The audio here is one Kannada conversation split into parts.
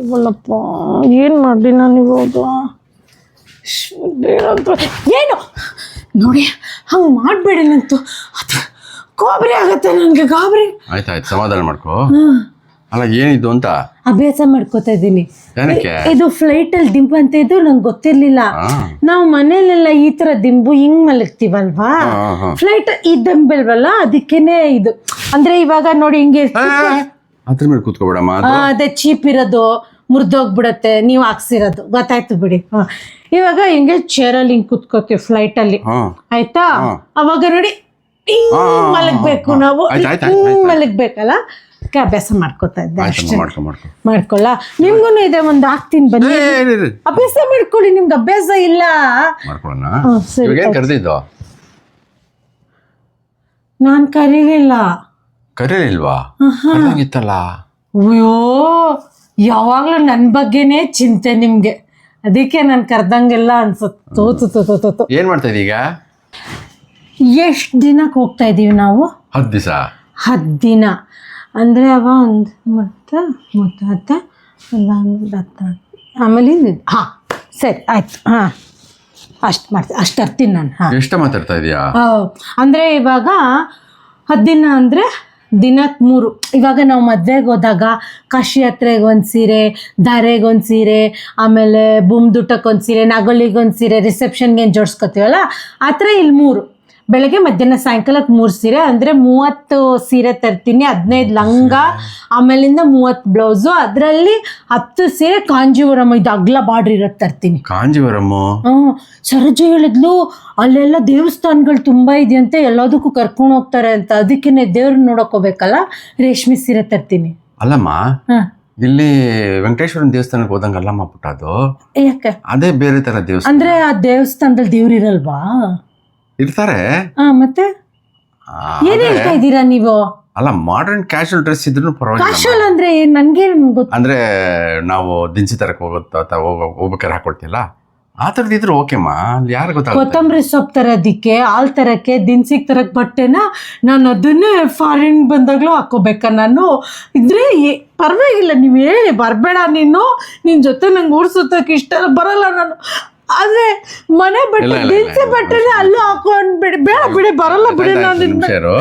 ಇವಲ್ಲಪ್ಪ ಏನು ಮಾಡಲಿ ನಾನು ಇವಾಗ? ಬೇಡ ಅಂತ. ಏನು? ನೋಡಿ ಹಂಗೆ ಮಾಡಬೇಡಿ ನಂತು. ಅದು ಗಾಬರಿ ಆಗತ್ತೆ ನನಗೆ ಗಾಬರಿ. ಆಯ್ತಾಯ್ತು ಸಮಾಧಾನ ಮಾಡ್ಕೋ. ಅಲ್ಲ ಏನಿದು ಅಂತ? ಅಭ್ಯಾಸ ಮಾಡ್ಕೋತಾ ಇದ್ದೀನಿ. ಏನಕ್ಕೆ? ಇದು ಫ್ಲೈಟಲ್ಲಿ ದಿಂಬು ಅಂತ ಇದು ನಂಗೆ ಗೊತ್ತಿರ್ಲಿಲ್ಲ. ನಾವು ಮನೇಲೆಲ್ಲ ಈ ತರ ದಿಂಬು ಹಿಂಗ್ ಮಲಗ್ತೀವಲ್ವಾ. ಫ್ಲೈಟ್ ಈ ದಂಬಲ್ವಲ್ಲ ಅದಕ್ಕೇನೆ ಇದು. ಅಂದ್ರೆ ಇವಾಗ ನೋಡಿ ಹಿಂಗೆ ಅದ್ರ ಮೇಲೆ ಕೂತ್ಕೋಬೇಡಮ್ಮ. ಆ, ಅದೇ ಚೀಪ್ ಇರೋದು ಮುರಿದೋಗ್ಬಿಡತ್ತೆ ನೀವು ಹಾಕ್ಸಿರೋದು ಗೊತ್ತಾಯ್ತು ಬಿಡಿ. ಹ. ಇವಾಗ ಹಿಂಗೆ ಚೇರಲ್ಲಿ ಹಿಂಗೆ ಕುತ್ಕೋತೀವಿ ಫ್ಲೈಟಲ್ಲಿ ಹಾ. ಆಯ್ತಾ? ಅವಾಗ ನೋಡಿ ಹಿಂಗ್ ಹಾ, ಹಾ, ಹಾ, ಮಲಗ್ಬೇಕು ಹಾ. ನಾವು. ಆಯ್ತ್, ಆಯ್ತ್, ಆಯ್ತ್, ಹಿಂಗ್ ಆಯ್ತ್. ಮಲಗ್ಬೇಕಲ್ಲ? ಅದಕ್ಕೆ ಅಭ್ಯಾಸ ಮಾಡ್ಕೋತಾ ಇದ್ದೆ ಆಯ್ತಮ್ಮ ಅಷ್ಟೇ. ಮಾಡ್ಕೊ ಮಾಡ್ಕೊ. ಮಾಡ್ಕೊಳ್ಳ ನಿಮ್ಗೂ ಇದೆ ಒಂದು ಹಾಕ್ತೀನಿ ಬನ್ನಿ. ಏ, ಇರು, ಇರು. ಅಭ್ಯಾಸ ಮಾಡ್ಕೊಳ್ಳಿ ನಿಮ್ಗೆ ಅಭ್ಯಾಸ ಇಲ್ಲ. ಮಾಡ್ಕೊಳ್ಳೋಣ ಹ್ಮ್, ಸರಿ, ಇವಾಗ ಏನ್ ಕರೆದಿದ್ದು? ನಾನ್ ಕರೀಲಿಲ್ಲ. ಕರೀಲಿಲ್ವಾ? ಇತ್ತಲ್ಲ ಅಯ್ಯೋ ಯಾವಾಗ್ಲೂ ನನ್ನ ಬಗ್ಗೆನೇ ಚಿಂತೆ ನಿಮ್ಗೆ. ಅದಕ್ಕೆ ನಾನು ಕರ್ದಂಗೆಲ್ಲ ಅನ್ಸುತ್ತೆ. ತೋತು ತೋತು ತೋತು ಏನ್ ಮಾಡ್ತಾ ಇದೀಗ? ಈಗ ಎಷ್ಟು ದಿನಕ್ಕೆ ಹೋಗ್ತಾ ಇದೀವಿ ನಾವು? ಹತ್ತು ದಿವಸ. ಹತ್ತು ದಿನ. ಅಂದರೆ ಅವ ಒಂದು ಮತ್ತೆ ಮತ್ತೆ ಹತ್ತ ಇಲ್ಲ ಒಂದು ಹತ್ತು ಆಮೇಲೆ ಹಾಂ ಸರಿ ಆಯ್ತು. ಹಾಂ. ಅಷ್ಟು ಮಾಡ್ತೀನಿ ಅಷ್ಟು ತರ್ತೀನಿ ನಾನು. ಹಾಂ. ಎಷ್ಟ ಮಾತಾಡ್ತಾ ಇದೀಯಾ? ಅಂದರೆ ಇವಾಗ ಹತ್ತು ದಿನ ಅಂದರೆ ದಿನಕ್ಕೆ ಮೂರು. ಇವಾಗ ನಾವು ಮದುವೆಗೆ ಹೋದಾಗ ಕಾಶಿ ಯಾತ್ರೆಗೆ ಒಂದು ಸೀರೆ ಧಾರೆಗೊಂದು ಸೀರೆ, ಆಮೇಲೆ ಬುಮ್ದುಟಕ್ಕೆ ಒಂದು ಸೀರೆ, ನಗಳಿಗೊಂದು ಸೀರೆ, ರಿಸೆಪ್ಷನ್ಗೆ ಏನು ಜೋಡಿಸ್ಕೊತೀವಲ್ಲ? ಆ ಥರ ಇಲ್ಲಿ ಮೂರು. ಬೆಳಗ್ಗೆ ಮಧ್ಯಾಹ್ನ ಸಾಯಂಕಾಲಕ್ಕೆ ಮೂರು ಸೀರೆ ಅಂದರೆ ಮೂವತ್ತು ಸೀರೆ ತರ್ತೀನಿ ಹದಿನೈದು ಲಂಗ ಆಮೇಲಿಂದ ಮೂವತ್ತು ಬ್ಲೌಸು. ಅದರಲ್ಲಿ ಹತ್ತು ಸೀರೆ ಕಾಂಜೀವರಂ ಇದು ಅಗ್ಲ ಬಾರ್ಡ್ರ್ ಇರೋದು ತರ್ತೀನಿ. ಕಾಂಜೀವರಮ್ಮ ಹ್ಮ್. ಸರೋಜ ಹೇಳಿದ್ಲು ಅಲ್ಲೆಲ್ಲ ದೇವಸ್ಥಾನಗಳು ತುಂಬಾ ಇದೆಯಂತೆ ಎಲ್ಲದಕ್ಕೂ ಕರ್ಕೊಂಡು ಹೋಗ್ತಾರೆ ಅಂತ. ಅದಕ್ಕೇನೆ ದೇವ್ರನ್ನ ನೋಡಕ್ ಹೋಗ್ಬೇಕಲ್ಲ ರೇಷ್ಮೆ ಸೀರೆ ತರ್ತೀನಿ. ಅಲ್ಲಮ್ಮ ಹಾಂ. ಇಲ್ಲಿ ವೆಂಕಟೇಶ್ವರನ ದೇವಸ್ಥಾನಕ್ಕೆ ಹೋದಂಗ ಅಲ್ಲಮ್ಮ ಪುಟ್ಟ ಅದು? ಯಾಕೆ? ಅದೇ ಬೇರೆ ತರ ದೇವಸ್ಥಾನ. ಅಂದ್ರೆ ಆ ದೇವಸ್ಥಾನದಲ್ಲಿ ದೇವ್ರು ಇರಲ್ವಾ? ಇರ್ತಾರೆ ಮತ್ತೆ? ಏನ್ ಹೇಳ್ತಾ ಇದ್ದೀರಾ ನೀವು? ಅಲ್ಲ ಮಾಡರ್ನ್ ಕ್ಯಾಶುವಲ್ ಡ್ರೆಸ್ ಇದ್ರೂ ಪರವಾಗಿಲ್ಲ ಕಾಶಲ್ ಅಂದ್ರೆ ಏನ್ ನನ್ಗೆ ಗೊತ್ತ? ಅಂದ್ರೆ ನಾವು ದಿನಸಿ ತರಕ್ಕೆ ಹೋಗುತ್ತ ಅಥವಾ ಹೋಗ ಹೋಗ್ಬೇಕಾದ್ರೆ ಹಾಕೊಳ್ತಿಲ್ಲ ಆ ಥರದ್ದು ಇದ್ರೆ ಓಕೆಮ್ಮ ಅಲ್ಲಿ ಯಾರು ಗೊತ್ತಾಗುತ್ತೆ? ಕೊತ್ತಂಬರಿ ಸೊಪ್ಪು ತರೋದಿಕ್ಕೆ ಹಾಲ್ ತರಕ್ಕೆ ದಿನ್ಸಿಗೆ ತರಕ್ ಬಟ್ಟೆನ ನಾನು ಅದನ್ನೇ ಫಾರಿನ್ ಬಂದಾಗ್ಲೂ ಹಾಕೋಬೇಕಾ ನಾನು? ಇದ್ರೆ ಏ- ಪರವಾಗಿಲ್ಲ ನೀವು ಹೇಳಿ ಬರಬೇಡ ನೀನು. ನಿನ್ನ ಜೊತೆ ನಂಗೆ ಊರ್ ಸುತ್ತಕ್ಕೆ ಇಷ್ಟ ಇಲ್ಲ, ಬರಲ್ಲ ನಾನು. ಆದ್ರೆ ಮನೆ ಬಟ್ಟೆ ದಿನಸಿ ಬಟ್ಟೆನ ಅಲ್ಲೂ ಹಾಕೊಂಡ್ಬಿಡಿ ಬೇಡ ಬಿಡಿ ಬರಲ್ಲ ಬಿಡಿ ನಾನು ಇವಾಗ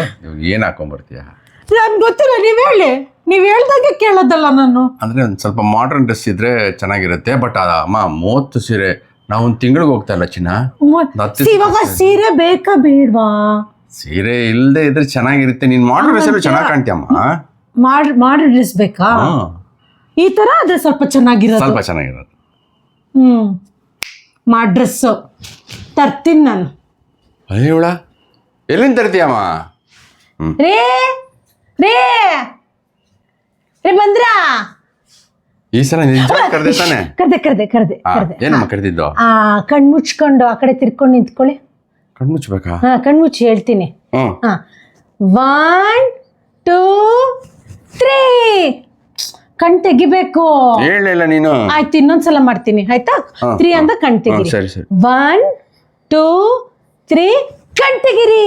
ಏನ್ ಹಾಕೊಂಡ್ಬರ್ತೀಯ ನನ್ಗೆ ಗೊತ್ತಿಲ್ಲ ನೀವ್ ಹೇಳಿ. ನೀವು ಹೇಳ್ದಂಗೆ ಕೇಳೋದಲ್ಲ ನಾನು. ಅಂದ್ರೆ ಒಂದ್ ಸ್ವಲ್ಪ ಮಾಡರ್ನ್ ಡ್ರೆಸ್ ಇದ್ರೆ ಚೆನ್ನಾಗಿರುತ್ತೆ ಬಟ್ ಅಮ್ಮ ಮೂವತ್ತು ಸೀರೆ ನಾವು ಒಂದು ತಿಂಗಳಿಗೆ ಹೋಗ್ತಾ ಇಲ್ಲ ಚಿನ್ನ? ಹತ್ತು ಇವಾಗ ಸೀರೆ ಬೇಕಾ ಬೇಡ್ವಾ? ಸೀರೆ ಇಲ್ಲದೆ ಇದ್ರೆ ಚೆನ್ನಾಗಿರುತ್ತೆ. ನೀನ್ ಮಾಡರ್ನ್ ಡ್ರೆಸ್ ಚೆನ್ನಾಗಿ ಕಾಣ್ತೀಯಮ್ಮ ಮಾಡ್ ಮಾಡಿ ಡ್ರೆಸ್ ಬೇಕಾ? ಈ ತರ ಅದೇ ಸ್ವಲ್ಪ ಚೆನ್ನಾಗಿರೋದು. ಸ್ವಲ್ಪ ಚೆನ್ನಾಗಿರೋದು. ಹ್ಮ್. ಡ್ರೆಸ್ಸು. ತರ್ತೀನಿ ನಾನು. ಅಯ್ಯೋಳ ಎಲ್ಲಿಂದ ತರ್ತೀಯಮ್ಮ ರೇ ರೇ ರೇ ಬಂದ್ರಾ? ಈ ಸಲ ನಿಜ ಕರೆದೆ ತಾನೆ? ಕರ್ದೆ ಕರ್ದೆ ಕರ್ದೆ ಕರ್ದೆ. ಏನಮ್ಮ ಕರೆದಿದ್ದು? ಆ ಕಣ್ ಮುಚ್ಕೊಂಡು ಆ ಕಡೆ ತಿರ್ಕೊಂಡು ನಿಂತ್ಕೊಳ್ಳಿ. ಕಣ್ಮುಚ್ಬೇಕಾ ಹಾ ಕಣ್ ಮುಚ್ಚಿ ಹೇಳ್ತೀನಿ. ಹ್ಮ್. ಹಾ. ಒನ್ ಟೂ ತ್ರೀ ಕಣ್ ತೆಗಿಬೇಕು. ಹೇಳಿಲ್ಲ ನೀನು. ಆಯ್ತು ಇನ್ನೊಂದ್ಸಲ ಮಾಡ್ತೀನಿ ಆಯ್ತಾ? ತ್ರೀ. ಅಂತ ಕಣ್ ತೆಗಿರಿ. ಸರಿ ಸರಿ. ಒನ್ ಟೂ ತ್ರೀ ಕಣ್ ತೆಗಿರಿ.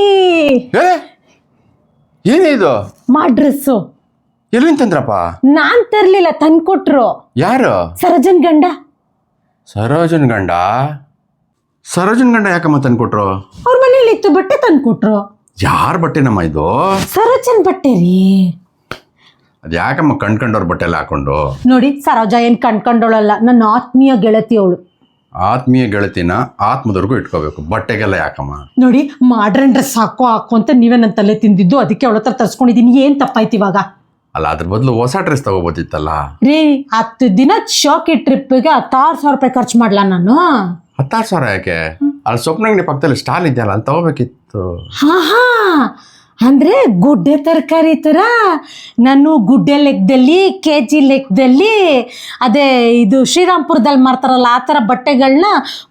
ಏ ಏನಿದು ಇದು? ಮಾ ಡ್ರೆಸ್ಸು ಎಲ್ಲಿಂದ ತಂದ್ರಪ್ಪ? ನಾನ್ ತರ್ಲಿಲ್ಲ ತಂದ್ಕೊಟ್ರು. ಯಾರು? ಸರೋಜನ್ ಗಂಡ. ಸರೋಜನ್ ಗಂಡ? ಸರೋಜನ್ ಗಂಡ ಯಾಕಮ್ಮ ತಂದ್ಕೊಟ್ರು? ಅವ್ರ ಮನೇಲಿ ಇತ್ತು ಬಟ್ಟೆ ತಂದ್ಕೊಟ್ರು. ಯಾರ ಬಟ್ಟೆನಮ್ಮ ಇದು? ಸರೋಜನ್ ಬಟ್ಟೆ ರೀ. ಅದು ಯಾಕಮ್ಮ ಕಣ್ಕಂಡವ್ರ ಬಟ್ಟೆ ಎಲ್ಲ ಹಾಕೊಂಡು? ನೋಡಿ ಸರೋಜ ಏನ್ ಕಣ್ಕೊಂಡೋಳಲ್ಲ ನನ್ನ ಆತ್ಮೀಯ ಗೆಳತಿ ಅವಳು. ಆತ್ಮೀಯ ಗೆಳತಿನ ಆತ್ಮದವರೆಗೂ ಇಟ್ಕೋಬೇಕು. ಬಟ್ಟೆಗೆಲ್ಲ ಯಾಕಮ್ಮ? ನೋಡಿ ಮಾಡ್ರನ್ ಡ್ರೆಸ್ ಹಾಕೋ ಹಾಕೋ ಅಂತ ನೀವೇ ನನ್ನ ತಲೆ ತಿಂದಿದ್ದು ಅದಕ್ಕೆ ಅವಳ ಹತ್ರ ತರ್ಸ್ಕೊಂಡಿದ್ದೀನಿ ಏನ್ ತಪ್ಪಾಯ್ತು ಇವಾಗ? ಅಲ್ಲ ಅದ್ರ ಬದಲು ಹೊಸ ಡ್ರೆಸ್ ತಗೋಬೋದಿತ್ತಲ್ಲ? ರೀ ಹತ್ತು ದಿನ ಶಾಕಿ ಟ್ರಿಪ್ಗೆ ಹತ್ತಾರು ಸಾವಿರ ರೂಪಾಯಿ ಖರ್ಚು ಮಾಡ್ಲಾ ನಾನು? ಹತ್ತಾರು ಸಾವಿರ ಯಾಕೆ? ಅಲ್ಲಿ ಸ್ವಪ್ನಂಗಡಿ ಪಕ್ಕದಲ್ಲಿ ಸ್ಟಾಲ್ ಇದೆಯಲ್ಲ ಅಲ್ಲಿ ತಗೋಬೇಕಿತ್ತು. ಹಾ ಹಾ. ಅಂದ್ರೆ ಗುಡ್ಡೆ ತರಕಾರಿ ತರ ನಾನು ಗುಡ್ಡೆ ಲೆಕ್ಕದಲ್ಲಿ ಕೆ ಜಿ ಲೆಕ್ಕದಲ್ಲಿ ಅದೇ ಇದು ಶ್ರೀರಾಮ್ಪುರದಲ್ಲಿ ಮಾರ್ತಾರಲ್ಲ ಆ ಥರ ಬಟ್ಟೆಗಳನ್ನ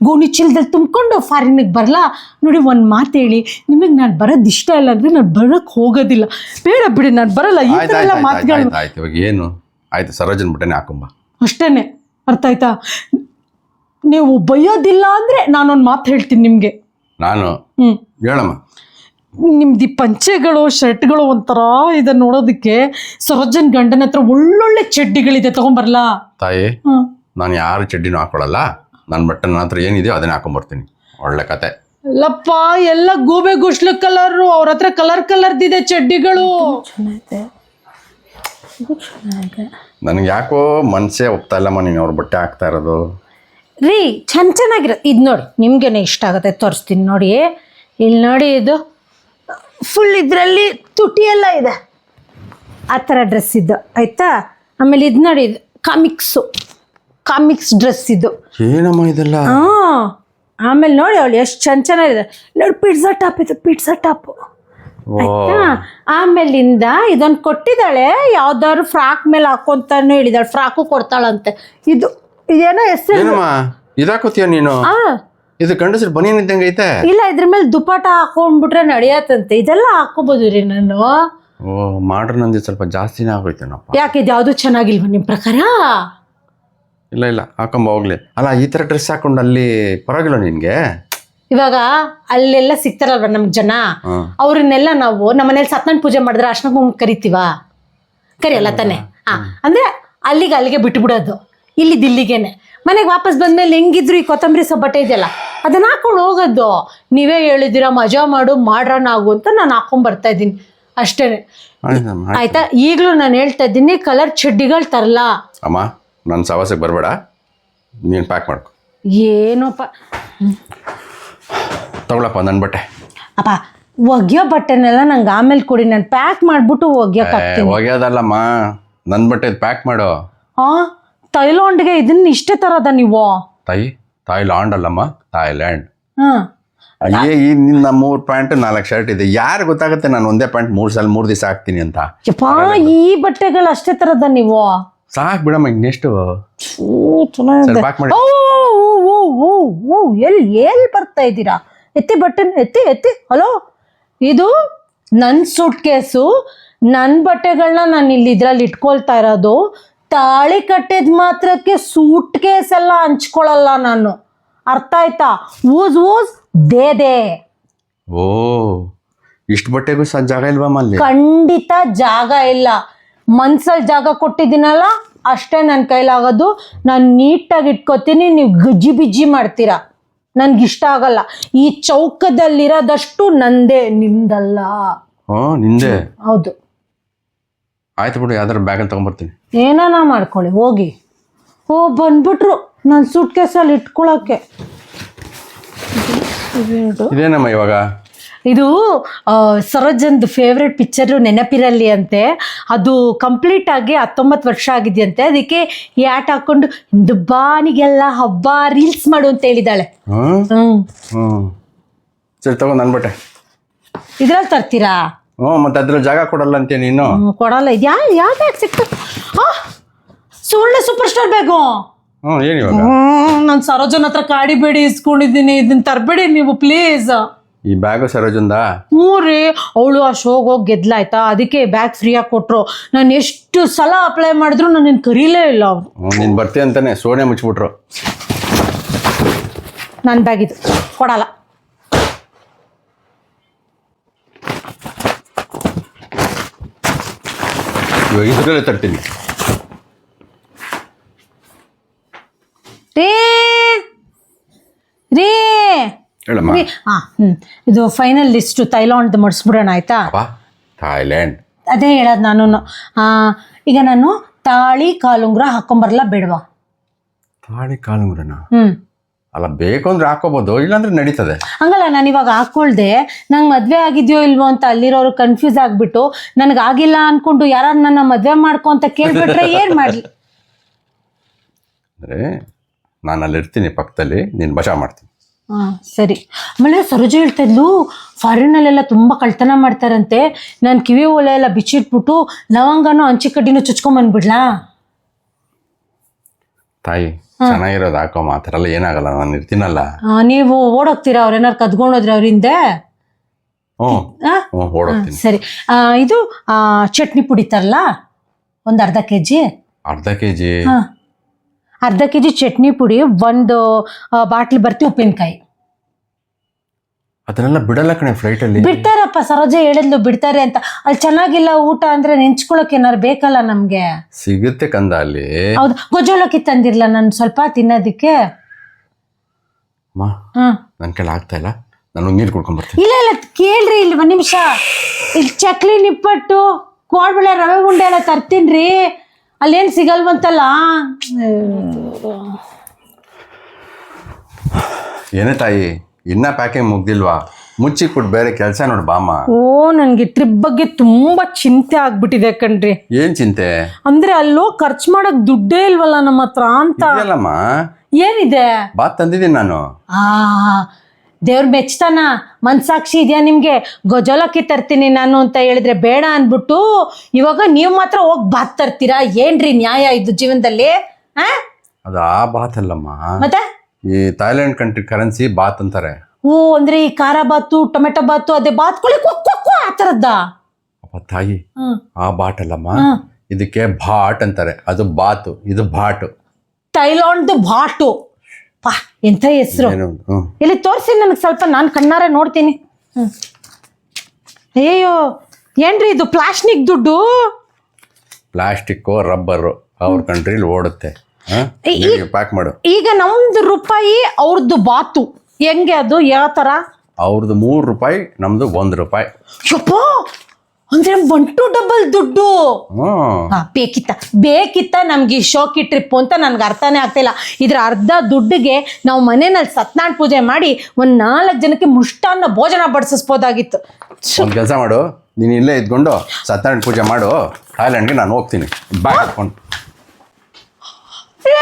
ಗೋಣಿ ಚೀಲದಲ್ಲಿ ತುಂಬಿಕೊಂಡು ಫಾರಿನಿಗೆ ಬರಲ್ಲ ನೋಡಿ ಒಂದು ಮಾತು ಹೇಳಿ. ನಿಮಗೆ ನಾನು ಬರೋದು ಇಷ್ಟ ಇಲ್ಲ ಅಂದರೆ ನಾನು ಬರೋಕ್ಕೆ ಹೋಗೋದಿಲ್ಲ. ಬೇಡ ಬಿಡಿ ನಾನು ಬರಲ್ಲ. ಈ ಥರ ಎಲ್ಲ ಮಾತುಗಳು. ಆಯ್ತು ಇವಾಗ ಏನು? ಆಯ್ತು ಸರೋಜನ್ ಬಟ್ಟೆನೇ ಹಾಕೊಂಬ. ಅಷ್ಟೇ ಅರ್ಥ ಆಯ್ತಾ? ನೀವು ಬಯ್ಯೋದಿಲ್ಲ ಅಂದರೆ ನಾನೊಂದು ಮಾತು ಹೇಳ್ತೀನಿ ನಿಮಗೆ. ನಾನು ಹ್ಞೂ ಹೇಳಮ್ಮ. ನಿಮ್ದು ಈ ಪಂಚೆಗಳು ಶರ್ಟ್ಗಳು ಒಂಥರ ಇದೆ ನೋಡೋದಕ್ಕೆ ಸರೋಜನ್ ಗಂಡನ ಹತ್ರ ಒಳ್ಳೊಳ್ಳೆ ಚಡ್ಡಿಗಳಿದೆ ತಗೊಂಬರ್ಲ? ತಾಯಿ ನಾನು ಯಾರು ಚಡ್ಡಿನೂ ಹಾಕೊಳ್ಳಲ್ಲ ನನ್ನ ಬಟ್ಟೆ ನನ್ನ ಹತ್ರ ಏನಿದೆಯೋ ಅದನ್ನ ಹಾಕೊಂಬರ್ತೀನಿ. ಒಳ್ಳೆ ಕತೆ. ಅಲ್ಲಪ್ಪ ಎಲ್ಲ ಗೂಬೆ ಗುಸ್ಲ ಕಲರ್ ಅವ್ರ ಹತ್ರ ಕಲರ್ ಕಲರ್ದಿದೆ ಚಡ್ಡಿಗಳು. ನನಗೆ ಯಾಕೋ ಮನಸ್ಸೇ ಒಪ್ತಾ ಇಲ್ಲಮ್ಮ ನೀನು ಅವ್ರ ಬಟ್ಟೆ ಹಾಕ್ತಾ ಇರೋದು. ರೀ ಚೆನ್ನ ಚೆನ್ನಾಗಿರೋ ಇದು ನೋಡಿ ನಿಮ್ಗೇನೆ ಇಷ್ಟ ಆಗುತ್ತೆ ತೋರಿಸ್ತೀನಿ ನೋಡಿ. ಇಲ್ಲಿ ನೋಡಿ ಇದು. ಫುಲ್ ಇದರಲ್ಲಿ ತುಟಿ ಎಲ್ಲ ಇದೆ. ಆ ಥರ ಡ್ರೆಸ್ ಇದ್ದು. ಆಯಿತಾ? ಆಮೇಲೆ ಇದು ನೋಡಿ ಕಾಮಿಕ್ಸು ಕಾಮಿಕ್ಸ್ ಡ್ರೆಸ್ ಇದು ಏನಮ್ಮ ಇದೆಲ್ಲ? ಹಾಂ. ಆಮೇಲೆ ನೋಡಿ ಅವಳು ಎಷ್ಟು ಚೆನ್ನ ಚೆನ್ನಾಗಿದೆ. ನೋಡಿ ಪಿಟ್ಸಾ ಟಾಪ್ ಇದು ಪಿಟ್ಸಾ ಟಾಪು ಆಯ್ತಾ? ಆಮೇಲಿಂದ ಇದೊಂದು ಕೊಟ್ಟಿದ್ದಾಳೆ. ಯಾವ್ದಾದ್ರು ಫ್ರಾಕ್ ಮೇಲೆ ಹಾಕೊಂತಾನು ಹೇಳಿದಾಳೆ. ಫ್ರಾಕು ಕೊಡ್ತಾಳಂತೆ. ಇದು ಇದೇನೋ ಹೆಸರು? ಇದಾಕೋತೀಯ ನೀನು? ಆ. ಇದು ಕಂಡಸ್ರು ಬನಿಯನ್ ಇದ್ದಂಗ ಐತೆ? ಇಲ್ಲ ಇದ್ರ ಮೇಲೆ ದುಪಾಟ ಹಾಕೊಂಡ್ಬಿಟ್ರೆ ನಡೆಯತ್ತಂತೆ. ಇದೆಲ್ಲ ಹಾಕೋಬಹುದು ರೀ ನಾನು. ಓ ಮಾಡ್ರ್ ನಂದು ಸ್ವಲ್ಪ ಜಾಸ್ತಿನೇ ಆಗೋಯ್ತೇನಪ್ಪ ಯಾಕೆ ಇದು ಯಾವುದು ಚೆನ್ನಾಗಿಲ್ವ ನಿಮ್ಮ ಪ್ರಕಾರ? ಇಲ್ಲ ಇಲ್ಲ ಹಾಕೊಂಬ ಹೋಗ್ಲಿ. ಅಲ್ಲ ಈ ಥರ ಡ್ರೆಸ್ ಹಾಕೊಂಡು ಅಲ್ಲಿ ಪರವಾಗಿಲ್ಲ ನಿನ್ಗೆ? ಇವಾಗ ಅಲ್ಲೆಲ್ಲ ಸಿಗ್ತಾರಲ್ವ ನಮ್ಗೆ ಜನ? ಹಾಂ. ಅವ್ರನ್ನೆಲ್ಲ ನಾವು ನಮ್ಮ ಮನೇಲಿ ಸತ್ಯನಾರಾಯಣ ಪೂಜೆ ಮಾಡಿದ್ರೆ ಅರ್ಶನ ಕುಂಕುಮ ಕರಿತೀವ? ಕರಿಯಲ್ಲ ತಾನೆ? ಹಾ ಅಂದ್ರೆ ಅಲ್ಲಿಗೆ ಅಲ್ಲಿಗೆ ಬಿಟ್ಬಿಡೋದು. ಇಲ್ಲಿ ಇಲ್ಲಿಗೇನೆ ಮನೆಗೆ ವಾಪಸ್ ಬಂದ್ಮೇಲೆ ಹೆಂಗಿದ್ರು ಈ ಕೊತ್ತಂಬರಿ ಸೊಬ್ಬಟ್ಟೆ ಇದೆಯಲ್ಲ ಅದನ್ನ ಹಾಕೊಂಡು ಹೋಗೋದು. ನೀವೇ ಹೇಳಿದ್ದೀರಾ ಮಜಾ ಮಾಡು ಮಾಡ್ರಣ ಆಗು ಅಂತ ನಾನು ಹಾಕೊಂಡ್ ಬರ್ತಾ ಇದ್ದೀನಿ. ಅಷ್ಟೇ ಆಯ್ತಾ ಈಗಲೂ ನಾನು ಹೇಳ್ತಾ ಇದ್ದೀನಿ ಕಲರ್ ಚಡ್ಡಿಗಳು ತರಲ. ಅಮ್ಮ ನನ್ನ ಸವಾಸಕ್ಕೆ ಬರಬೇಡ. ನೀನು ಪ್ಯಾಕ್ ಮಾಡ್ಕೊ. ಏನೋಪ್ಪ. ತಗೊಳಪ್ಪ ನನ್ನ ಬಟ್ಟೆ. ಅಪ್ಪ ಒಗೆಯೋ ಬಟ್ಟೆನೆಲ್ಲ ನಂಗೆ ಆಮೇಲೆ ಕೊಡಿ ನಾನು ಪ್ಯಾಕ್ ಮಾಡಿಬಿಟ್ಟು ಒಗ್ಯೋಕೆ ಒಗೆಯೋದಲ್ಲಮ್ಮ. ನನ್ನ ಬಟ್ಟೆ ಪ್ಯಾಕ್ ಮಾಡು. ಆ? ಥೈಲಾಂಡ್ಗೆ ಇದನ್ನ ಇಷ್ಟೇ ತರದ ನೀವು? ತೈ ಥೈಲ್ಯಾಂಡ್ ಅಲ್ಲಮ್ಮ ಥಾಯ್ಲ್ಯಾಂಡ್ ಹ್ಮ್ ಅಯ್ಯೇ ಈ ನಿನ್ನ ಮೂರು ಪ್ಯಾಂಟ್ ನಾಲ್ಕು ಶರ್ಟ್ ಇದೆ. ಯಾರು ಗೊತ್ತಾಗುತ್ತೆ ನಾನು ಒಂದೇ ಪ್ಯಾಂಟ್ ಮೂರು ಸಲ ಮೂರು ದಿವಸ ಹಾಕ್ತೀನಿ ಅಂತ? ಯಪ್ಪ ಈ ಬಟ್ಟೆಗಳು ಅಷ್ಟೇ ತರದ ನೀವು? ಸಾಕು ಬಿಡಮ್ಮ ಈಗ ನೆಕ್ಸ್ಟ್ ಓ, ಚೆನ್ನಾಗಿದೆ. ಸರಿ ಪ್ಯಾಕ್ ಮಾಡಿ. ಓ ಓ ಓ ಓ ಎಲ್ಲಿ ಎಲ್ಲಿ ಬರ್ತಾ ಇದ್ದೀರಾ? ಎತ್ತಿ ಬಟ್ಟೆ ಎತ್ತಿ ಎತ್ತಿ ಹಲೋ? ಇದು ನನ್ನ ಸೂಟ್ ಕೇಸು ನನ್ನ ಬಟ್ಟೆಗಳನ್ನ ನಾನು ಇಲ್ಲಿ ಇದ್ರಲ್ಲಿ ಇಟ್ಕೊಳ್ತಾ ಇರೋದು. ತಾಳಿ ಕಟ್ಟಿದ ಮಾತ್ರಕ್ಕೆ ಸೂಟ್ ಕೇಸ್ ಎಲ್ಲ ಹಂಚ್ಕೊಳ್ಳಲ್ಲ ನಾನು. ಅರ್ಥ ಆಯ್ತಾ? ಊಸ್ ಊಸ್ ದೇ ದೇ ಓ ಇಷ್ಟು ಬಟ್ಟೆಗೂ ಸಹ ಜಾಗ ಇಲ್ವಾ ಅಲ್ಲಿ ಖಂಡಿತ ಜಾಗ ಇಲ್ಲ. ಮನ್ಸಲ್ಲಿ ಜಾಗ ಕೊಟ್ಟಿದ್ದೀನಲ್ಲ ಅಷ್ಟೇ ನನ್ನ ಕೈಲಾಗೋದು. ನಾನು ನೀಟಾಗಿ ಇಟ್ಕೋತೀನಿ ನೀವು ಗಜ್ಜಿ ಬಿಜ್ಜಿ ಮಾಡ್ತೀರಾ? ನನ್ಗೆ ಇಷ್ಟ ಆಗಲ್ಲ. ಈ ಚೌಕದಲ್ಲಿರೋದಷ್ಟು ನಂದೇ ನಿಮ್ದಲ್ಲ. ಹಾ ನಿಂದೆ? ಹೌದು. ಆಯ್ತು ಬಿಡು ಯಾವ್ದಾರು ಬ್ಯಾಗಲ್ಲಿ ತೊಗೊಂಬರ್ತೀನಿ. ಏನಾನ ಮಾಡ್ಕೊಳ್ಳಿ ಹೋಗಿ. ಓ ಬಂದ್ಬಿಟ್ರು ನನ್ನ ಸೂಟ್ ಕೇಸಲ್ಲಿ ಇಟ್ಕೊಳ್ಳೋಕ್ಕೆ ಇದೇನಮ್ಮ ಇವಾಗ? ಇದು ಸರೋಜನ್ದು ಫೇವ್ರೆಟ್ ಪಿಕ್ಚರು ನೆನಪಿರಲಿ ಅಂತೆ. ಅದು ಕಂಪ್ಲೀಟ್ ಆಗಿ ಹತ್ತೊಂಬತ್ತು ವರ್ಷ ಆಗಿದೆಯಂತೆ. ಅದಕ್ಕೆ ಈ ಆಟ ಹಾಕೊಂಡು ದುಬ್ಬಾನಿಗೆಲ್ಲ ಹಬ್ಬ ರೀಲ್ಸ್ ಮಾಡು ಅಂತ ಹೇಳಿದಾಳೆ ಹ್ಮ್? ಹ್ಮ್. ಸರಿ ತಗೋ ಬಟ್ಟೆ. ಇದ್ರಲ್ಲಿ ತರ್ತೀರಾ? ಹ್ಞೂ ಮತ್ತೆ ಅದ್ರ ಜಾಗ ಕೊಡಲ್ಲ ಅಂತೀಯ ನೀನು ಹ್ಮ್, ಕೊಡಲ್ಲ. ಇದು ಯಾ ಯಾವ್ದು ಸಿಕ್ತ? ಆ ಸುಳ್ಳೆ ಸೂಪರ್ ಸ್ಟಾರ್ ಬೇಕು. ಹ್ಞೂ ಏನು ಇವಾಗ? ನಾನು ಸರೋಜನ್ ಹತ್ರ ಕಾಡಿಬೇಡಿ ಇಸ್ಕೊಂಡಿದ್ದೀನಿ. ಇದನ್ನ ತರಬೇಡಿ ನೀವು ಪ್ಲೀಸ್ ಈ ಬ್ಯಾಗು ಸರೋಜಂದ? ಹ್ಞೂ ರೀ. ಅವಳು ಆ ಶೋಗೆ ಹೋಗಿ ಗೆದ್ಲಾಯ್ತಾ? ಅದಕ್ಕೆ ಬ್ಯಾಗ್ ಫ್ರೀಯಾಗಿ ಕೊಟ್ಟರು ನಾನು ಎಷ್ಟು ಸಲ ಅಪ್ಲೈ ಮಾಡಿದ್ರು ನನ್ನ ಕರೀಲೇ ಇಲ್ಲ ಅವರು ನೀನು ಬರ್ತೀಯ ಅಂತಾನೆ. ಸೋನೆ ಮುಚ್ಚಿಬಿಟ್ರು ನನ್ನ ಬ್ಯಾಗ್ ಇದು. ಕೊಡಲ್ಲ. ಇವಾಗ ತರ್ತೀನಿ. ರೇ ರೇ. ಹೇಳಮ್ಮ. ಹಾಂ ಇದು ಫೈನಲ್ ಲಿಸ್ಟು ಥೈಲ್ಯಾಂಡ್ ಮಾಡಿಸ್ಬಿಡೋಣ ಆಯ್ತಾ? ಥಾಯ್ಲ್ಯಾಂಡ್ ಅದೇ ಹೇಳೋದು ನಾನು ಈಗ ನಾನು ತಾಳಿ ಕಾಲುಂಗ್ರ ಹಾಕೊಂಬರಲ್ಲ ಬೇಡವಾ? ತಾಳಿ ಕಾಲುಂಗ್ರನ? ಹ್ಞೂ ಅಲ್ಲ ಬೇಕು ಅಂದ್ರೆ ಹಾಕೋಬಹುದು ಇಲ್ಲಾಂದ್ರೆ ನಡೀತದೆ. ಹಂಗಲ್ಲ ನಾನು ಇವಾಗ ಹಾಕೊಳ್ದೆ. ನಂಗೆ ಮದ್ವೆ ಆಗಿದೆಯೋ ಇಲ್ವೋ ಅಂತ ಅಲ್ಲಿರೋರು ಕನ್ಫ್ಯೂಸ್ ಆಗ್ಬಿಟ್ಟು ನನಗೆ ಆಗಿಲ್ಲ ಅನ್ಕೊಂಡು ಯಾರು ನನ್ನ ಮದ್ವೆ ಮಾಡ್ಕೊ ಅಂತ ಕೇಳ್ಬಿಟ್ರೆ ಏನು ಮಾಡಲಿ? ಅಂದ್ರೆ ನಾನು ಅಲ್ಲಿ ಇರ್ತೀನಿ ಪಕ್ಕದಲ್ಲಿ ನೀನು ಬಚಾ ಮಾಡ್ತೀನಿ. ಹಾಂ ಸರಿ. ಆಮೇಲೆ ಸರೋಜ ಹೇಳ್ತಾ ಇದ್ಲು ಫಾರಿನಲ್ಲೆಲ್ಲ ತುಂಬ ಕಳ್ತನ ಮಾಡ್ತಾರಂತೆ. ನಾನು ಕಿವಿ ಒಲೆ ಎಲ್ಲ ಬಿಚ್ಚಿಟ್ಬಿಟ್ಟು ಲವಂಗನೂ ಅಂಚಿ ಕಡ್ಡಿನೂ ಚುಚ್ಕೊಂಬಂದ್ಬಿಡ್ಲಾ ತಾಯಿ ಚೆನ್ನಾಗಿರೋದು ಹಾಕೋ ಮಾತ್ರ ಎಲ್ಲ ಏನಾಗಲ್ಲ ನಾನು ಇರ್ತೀನಲ್ಲ. ಆ, ನೀವು ಓಡೋಗ್ತೀರಾ ಅವ್ರೇನಾರು ಕದ್ಕೊಂಡೋದ್ರೆ ಅವ್ರ ಹಿಂದೆ? ಹ್ಞೂ ಆ? ಹ್ಞೂ ಓಡೋಗ್ತೀನಿ. ಸರಿ. ಆ, ಇದು ಆ, ಚಟ್ನಿ ಪುಡಿ ತರಲ್ಲ ಒಂದು ಅರ್ಧ ಕೆ ಜಿ ಅರ್ಧ ಕೆ ಜಿ ಹಾಂ. ಅರ್ಧ ಕೆ ಜಿ ಚಟ್ನಿ ಪುಡಿ ಒಂದು ಬಾಟ್ಲಿ ಬರ್ತಿ ಉಪ್ಪಿನಕಾಯಿ. ಅದನ್ನೆಲ್ಲ ಬಿಡಲ್ಲ ಕಣೆ ಫ್ಲೈಟಲ್ಲಿ ಬಿಡ್ತಾರಪ್ಪ ಸರೋಜ ಹೇಳಿದ್ಲು ಬಿಡ್ತಾರೆ ಅಂತ. ಅಲ್ಲಿ ಚೆನ್ನಾಗಿಲ್ಲ ಊಟ ಅಂದ್ರೆ ನೆಂಚ್ಕೊಳಕ್ ಏನಾರು ಬೇಕಲ್ಲ ನಮ್ಗೆ? ಸಿಗುತ್ತೆ ಕಂದ ಅಲ್ಲಿ. ಹೌದು ಗೊಜ್ಜೋಳಕ್ಕೆ ತಂದಿರ್ಲ ನಾನು ಸ್ವಲ್ಪ ತಿನ್ನೋದಕ್ಕೆ. ಅಮ್ಮ ಹ್ಮ್ ನನ್ನ ಕೈಲಿ ಆಗ್ತಾ ಇಲ್ಲ. ನಾನು ನೀರು ಕುಡ್ಕೊಂಡ್ ಬರ್ತೀನಿ. ಇಲ್ಲ ಇಲ್ಲ ಕೇಳ್ರಿ ಇಲ್ಲಿ ಒಂದ್ ನಿಮಿಷ. ಇಲ್ಲಿ ಚಕ್ಲಿ ನಿಪ್ಪಟ್ಟು ಕೋಡ್ಬಳೆ ರವೆ ಉಂಡೆ ಎಲ್ಲ ತರ್ತೀನ್ರಿ ಅಲ್ಲೇನ್ ಸಿಗಲ್ವಂತಲ್ಲ? ಏನೇ ತಾಯಿ? ಇನ್ನ ಪ್ಯಾಕಿಂಗ್ ಮುಗ್ದಿಲ್ವಾ? ಮುಚ್ಚಿ ಕೊಟ್ಟು ಬೇರೆ ಕೆಲಸ ನೋಡು ಬಾಮ್ಮ. ಓ ನನ್ಗೆ ಟ್ರಿಪ್ ಬಗ್ಗೆ ತುಂಬಾ ಚಿಂತೆ ಆಗ್ಬಿಟ್ಟಿದೆ ಕಣ್ರಿ. ಏನ್ ಚಿಂತೆ? ಅಂದ್ರೆ ಅಲ್ಲೋ ಖರ್ಚು ಮಾಡಕ್ ದುಡ್ಡೇ ಇಲ್ವಲ್ಲ ನಮ್ಮ ಹತ್ರ ಅಂತ. ಏನಿದೆ? ಬಾತ್ ತಂದಿದ್ದೀನಿ ನಾನು. ಆ ದೇವ್ರ ಮೆಚ್ತಾನ. ಮನ್ಸಾಕ್ಷಿ ಇದೆಯಾ ನಿಮ್ಗೆ? ಗೊಜಲಕ್ಕಿ ತರ್ತೀನಿ ನಾನು ಅಂತ ಹೇಳಿದ್ರೆ ಬೇಡ ಅನ್ಬಿಟ್ಟು ಇವಾಗ ನೀವು ಮಾತ್ರ ಹೋಗಿ ಬಾತ್ ತರ್ತೀರಾ? ಏನ್ರಿ ನ್ಯಾಯ ಇದು ಜೀವನದಲ್ಲಿ? ಆ? ಅದು ಆ ಬಾತ್ ಅಲ್ಲಮ್ಮ ಮತ್ತೆ? ಈ ಥೈಲ್ಯಾಂಡ್ ಕಂಟ್ರಿ ಕರೆನ್ಸಿ ಬಾತ್ ಅಂತಾರೆ. ಓ ಅಂದ್ರೆ ಈ ಖಾರ ಬಾತು ಟೊಮೆಟೊ ಬಾತು ಅದೇ ಬಾತ್ಕೊಳ್ಳಿ ಆ ತರದ್ದ ಅಪ್ಪ ತಾಯಿ ಹ್ಮ್ ಆ ಬಾಟ್ ಅಲ್ಲಮ್ಮ ಹ್ಮ್. ಇದಕ್ಕೆ ಭಾಟ್ ಅಂತಾರೆ. ಅದು ಬಾತು ಇದು ಭಾಟು. ಥೈಲಾಂಡ್ ಬಾಟು ಪಾ ಎಂತ ಹೆಸರು. ಏನು ಹ್ಮ್ ಇಲ್ಲಿ ತೋರಿಸಿ ನನಗೆ ಸ್ವಲ್ಪ ನಾನು ಕಣ್ಣಾರೆ ನೋಡ್ತೀನಿ. ಹ್ಮ್. ಅಯ್ಯೋ ಏನ್ರಿ ಇದು ಪ್ಲಾಸ್ಟಿಕ್ ದುಡ್ಡು? ಪ್ಲಾಸ್ಟಿಕ್ಕು ರಬ್ಬರು ಅವ್ರ ಕಂಟ್ರಿಲಿ ಓಡುತ್ತೆ. ಪ್ಯಾಕ್ ಮಾಡು. ಈಗ ನಮ್ದು ರೂಪಾಯಿ ಅವ್ರದ್ದು ಬಾತು. ಹೆಂಗೆ ಅದು? ಯಾವ ತರ? ಅವ್ರದ್ದು ಮೂರು ರೂಪಾಯಿ ನಮ್ದು ಒಂದು ರೂಪಾಯಿ. ಯಪ್ಪ! ಅಂದ್ರೆ ಒನ್ ಟು ಡಬಲ್ ದುಡ್ಡು. ಹಾ. ಬೇಕಿತ್ತ. ಬೇಕಿತ್ತ ನಮ್ಗೆ ಈ ಶೋಕಿ ಟ್ರಿಪ್ ಅಂತ ನನ್ಗೆ ಅರ್ಥನೇ ಆಗ್ತಿಲ್ಲ ಇದ್ರ ಅರ್ಧ ದುಡ್ಡಿಗೆ ನಾವು ಮನೆಯಲ್ಲಿ ಸತ್ಯನಾರಾಯಣ ಪೂಜೆ ಮಾಡಿ ಒಂದ್ ನಾಲ್ಕು ಜನಕ್ಕೆ ಮುಷ್ಟಾನ್ನ ಭೋಜನ ಬಡಿಸಿಸ್ಬೋದಾಗಿತ್ತು. ಒಂದು ಕೆಲಸ ಮಾಡು. ನೀನು ಇಲ್ಲೇ ಇದ್ಕೊಂಡು ಸತ್ಯನಾರಾಯಣ ಪೂಜೆ ಮಾಡು. ಥಾಯ್ಲೆಂಡ್ಗೆ ನಾನು ಹೋಗ್ತೀನಿ. ಬ್ಯಾಗ್ ಹಾಕೊಂಡು ಏ